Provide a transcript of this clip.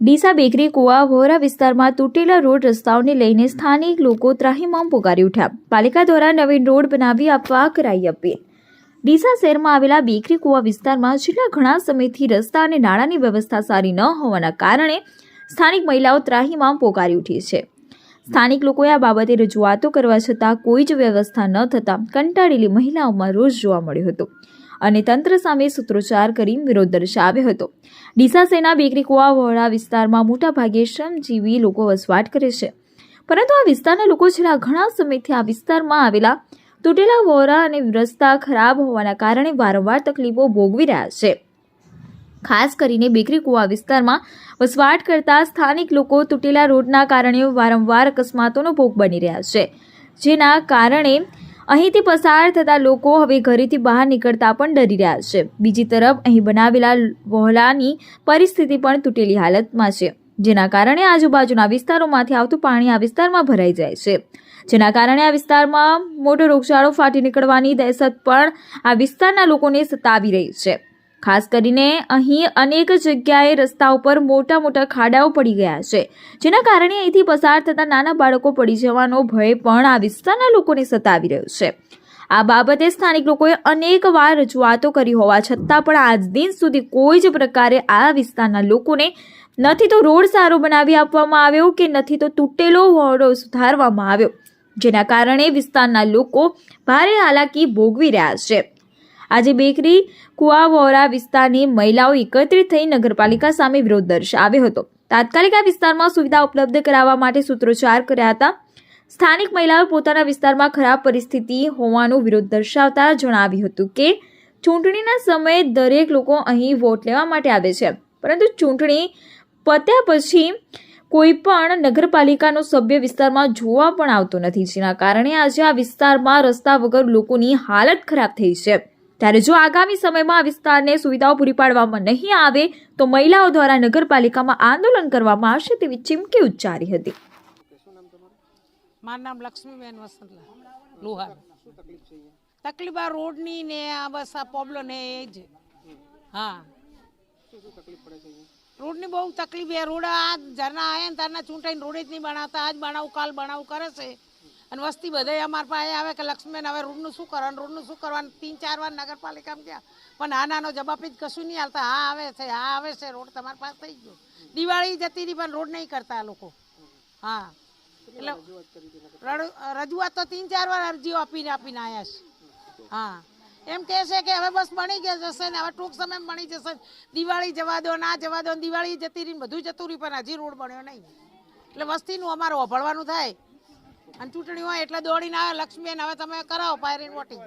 Deesa bakery કુવા વહોરા વિસ્તારમાં તૂટેલા રોડ રસ્તાઓને લઈને સ્થાનિક લોકો ત્રાહીમામ પોકારી ઉઠ્યા. પાલિકા દ્વારા નવીન રોડ બનાવી આપવા કરાઈ અપીલ. ડીસા શહેરમાં આવેલા બેકરી કુવા વિસ્તારમાં છેલ્લા ઘણા સમયથી રસ્તા અને નાળાની વ્યવસ્થા સારી ન હોવાના કારણે સ્થાનિક મહિલાઓ ત્રાહીમામ પોકારી ઉઠી છે. સ્થાનિક લોકોએ આ બાબતે રજૂઆતો કરવા છતાં કોઈ જ વ્યવસ્થા ન થતાં કંટાળેલી મહિલાઓમાં રોષ જોવા મળ્યો હતો. અને તંત્ર સામે સૂત્રોચ્ચાર કરી વિરોધ દર્શાવ્યો હતો. ડીસા સેના બેકરી કુવા વહોળા વિસ્તારમાં મોટાભાગે શ્રમજીવી લોકો વસવાટ કરે છે. પરંતુ આ વિસ્તારના લોકો છેલ્લા ઘણા સમયથી આ વિસ્તારમાં આવેલા તૂટેલા વોરા અને રસ્તા ખરાબ હોવાના કારણે વારંવાર તકલીફો ભોગવી રહ્યા છે. ખાસ કરીને બેકરી કુવા વિસ્તારમાં વસવાટ કરતા સ્થાનિક લોકો તૂટેલા રોડના કારણે વારંવાર અકસ્માતોનો ભોગ બની રહ્યા છે. જેના કારણે અહીંથી પસાર થતા લોકો હવે ઘરેથી બહાર નીકળતા પણ ડરી રહ્યા છે. બીજી તરફ અહીં બનાવેલા વહોલાની પરિસ્થિતિ પણ તૂટેલી હાલતમાં છે, જેના કારણે આજુબાજુના વિસ્તારોમાંથી આવતું પાણી આ વિસ્તારમાં ભરાઈ જાય છે. જેના કારણે આ વિસ્તારમાં મોટો રોગચાળો ફાટી નીકળવાની દહેશત પણ આ વિસ્તારના લોકોને સતાવી રહી છે. ખાસ કરીને અહીં અનેક જગ્યાએ રસ્તા ઉપર મોટા મોટા ખાડાઓ પડી ગયા છે, જેના કારણે અહીંથી પસાર થતા નાના બાળકો પડી જવાનો ભય પણ આ વિસ્તારના લોકોને સતાવી રહ્યો છે. આ બાબતે સ્થાનિક લોકોએ અનેક વાર રજૂઆતો કરી હોવા છતાં પણ આજ દિન સુધી કોઈ જ પ્રકારે આ વિસ્તારના લોકોને નથી તો રોડ સારો બનાવી આપવામાં આવ્યો કે નથી તો તૂટેલો વહોરો સુધારવામાં આવ્યો, જેના કારણે વિસ્તારના લોકો ભારે હાલાકી ભોગવી રહ્યા છે. આજે બેકરી કુવાવોરા વિસ્તારની મહિલાઓ એકત્રિત થઈ નગરપાલિકા સામે વિરોધ દર્શાવ્યો હતો. તાત્કાલિક આ વિસ્તારમાં સુવિધા ઉપલબ્ધ કરાવવા માટે સૂત્રોચ્ચાર કર્યા હતા. સ્થાનિક મહિલાઓ પોતાના વિસ્તારમાં ખરાબ પરિસ્થિતિ હોવાનો વિરોધ દર્શાવતા જણાવ્યું હતું કે, ચૂંટણીના સમયે દરેક લોકો અહીં વોટ લેવા માટે આવે છે. પરંતુ ચૂંટણી પત્યા પછી કોઈ પણ નગરપાલિકાનો સભ્ય વિસ્તારમાં જોવા પણ આવતો નથી. જેના કારણે આજે આ વિસ્તારમાં રસ્તા વગર લોકોની હાલત ખરાબ થઈ છે. ત્યારે જો આગામી સમયમાં આ વિસ્તારને સુવિધાઓ પૂરી પાડવામાં નહીં આવે, તો મહિલાઓ દ્વારા નગરપાલિકામાં આંદોલન કરવામાં આવશે તેવી ચીમકી ઉચ્ચારી હતી. તકલીફ આ રોડની ને આ બસ આ પ્રોબ્લેમ એ જ. હા. રોડની બહુ તકલીફ છે. રોડ આ જરના આયા ને તારના ચૂંટાઈને રોડ જ નહીં બનાવતા. આજ બનાવું, કાલ બનાવું કરે છે. અને વસ્તી બધે અમારા પાસે આવે કે લક્ષ્મીબેન હવે રોડનું શું કરવાનું? રોડનું શું કરવાનું? તીન ચાર વાર નગરપાલિકામાં ગયા. પણ આ નાનો જવાબ જ કશું નહીં હાલતા. હા આવે છે, હા આવે છે, રોડ તમારી પાસે થઈ ગયો. દિવાળી જતી રહી, પણ રોડ નહીં કરતા લોકો. હા. એટલે રજૂઆત તો તીન ચાર વાર અરજીઓ આપીને આપીને આવ્યા છે. હા. એમ કહે છે કે હવે બસ બની ગયા જશે ને, હવે ટૂંક સમય બની જશે. દિવાળી જવા દો, ના જવા દો, દિવાળી જતી રહી બધું જતું રહ્યું, પણ હજી રોડ બન્યો નહીં. એટલે વસ્તીનું અમારે ઓભળવાનું થાય. અને ચૂંટણી હોય એટલે દોડીને આવે લક્ષ્મીબેન હવે તમે કરાવો પાયરીન વોટિંગ.